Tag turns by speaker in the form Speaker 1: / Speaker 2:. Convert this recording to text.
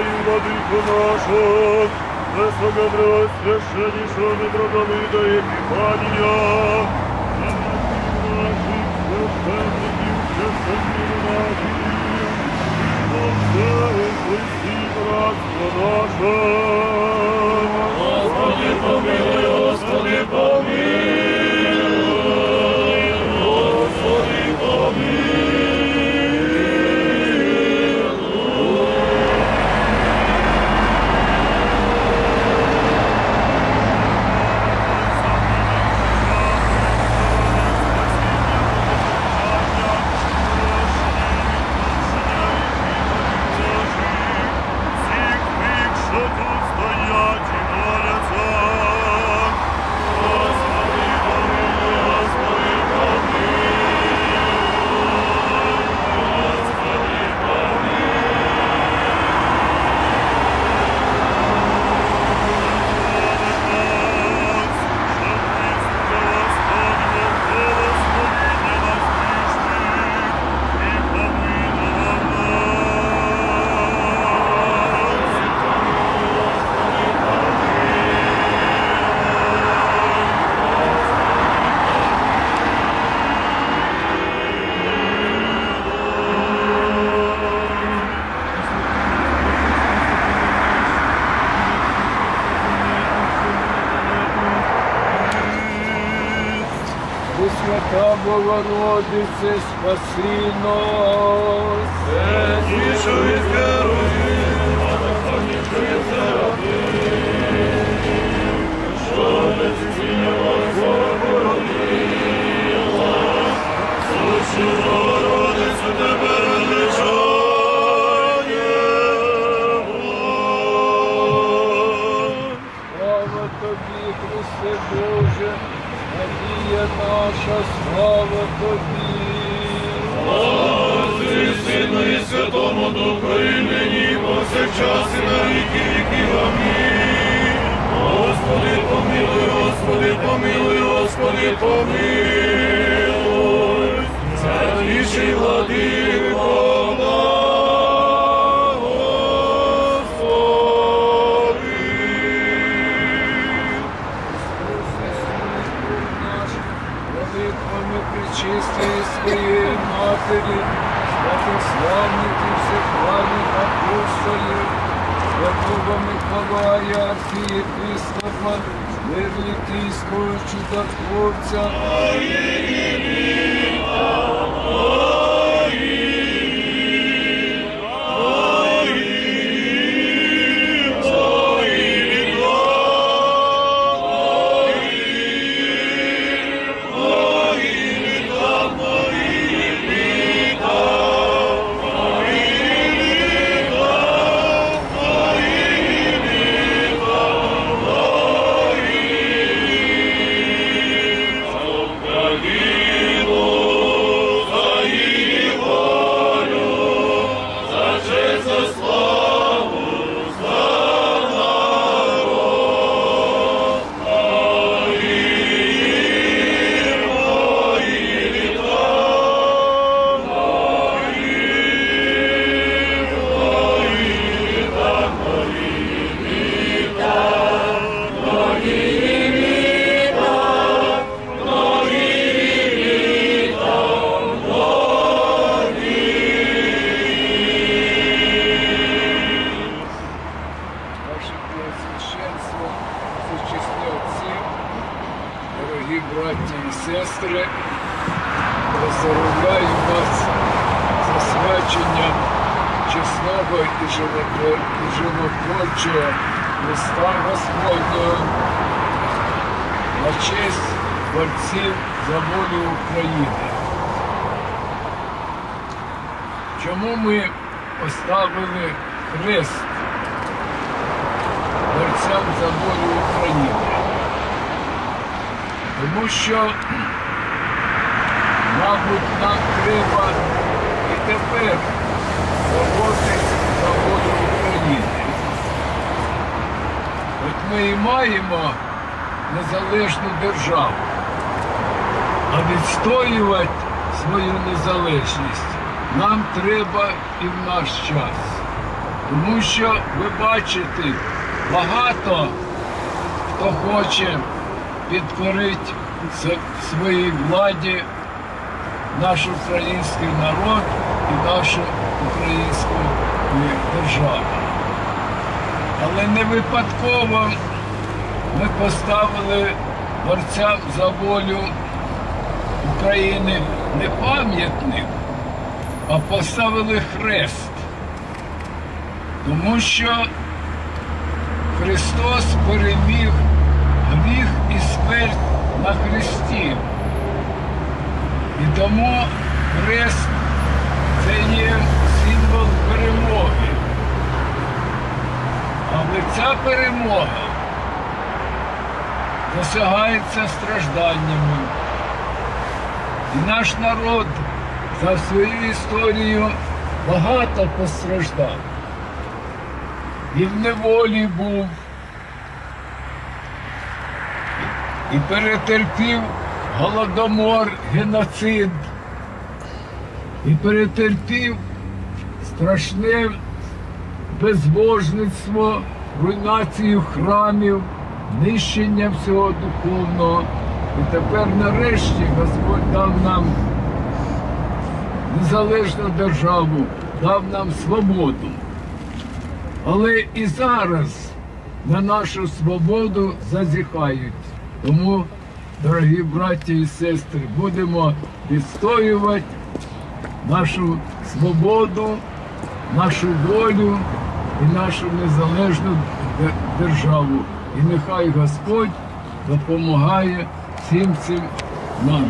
Speaker 1: владико наша, високопреосвященнішого митрополита Епіфанія, за наших священників, священників наших, за все у Христі братство наше.
Speaker 2: Господи, Look
Speaker 3: Пресвята Богородице, спаси нас.
Speaker 2: Святішу із повсякчас, і на віки віків. Господи, помилуй, Господи, помилуй, Господи, помилуй.
Speaker 3: Святого Миколая, архієпископа, Верлітійського чудотворця, і сестри, поздоровляю вас з освяченням чесного і животво- животворчого Христа Господнього на честь борців за волю України. Чому ми поставили хрест борцям за волю України. Тому що, мабуть, нам треба і тепер боротися за волю України. От ми і маємо незалежну державу, а відстоювати свою незалежність нам треба і в наш час. Тому що ви бачите, багато хто хоче підкорити своїй владі наш український народ і нашу українську е, державу. Але не випадково ми поставили борцям за волю України не пам'ятник, а поставили хрест. Тому що Христос переміг гріх і смерть на Христі. І тому хрест це є символ перемоги. Але ця перемога досягається стражданнями. І наш народ за свою історію багато постраждав. І в неволі був, і перетерпів голодомор, геноцид, і перетерпів страшне безбожництво, руйнацію храмів, нищення всього духовного. І тепер нарешті Господь дав нам незалежну державу, дав нам свободу. Але і зараз на нашу свободу зазіхають. Тому, дорогі браті і сестри, будемо відстоювати нашу свободу, нашу волю і нашу незалежну державу. І нехай Господь допомагає всім цим нам.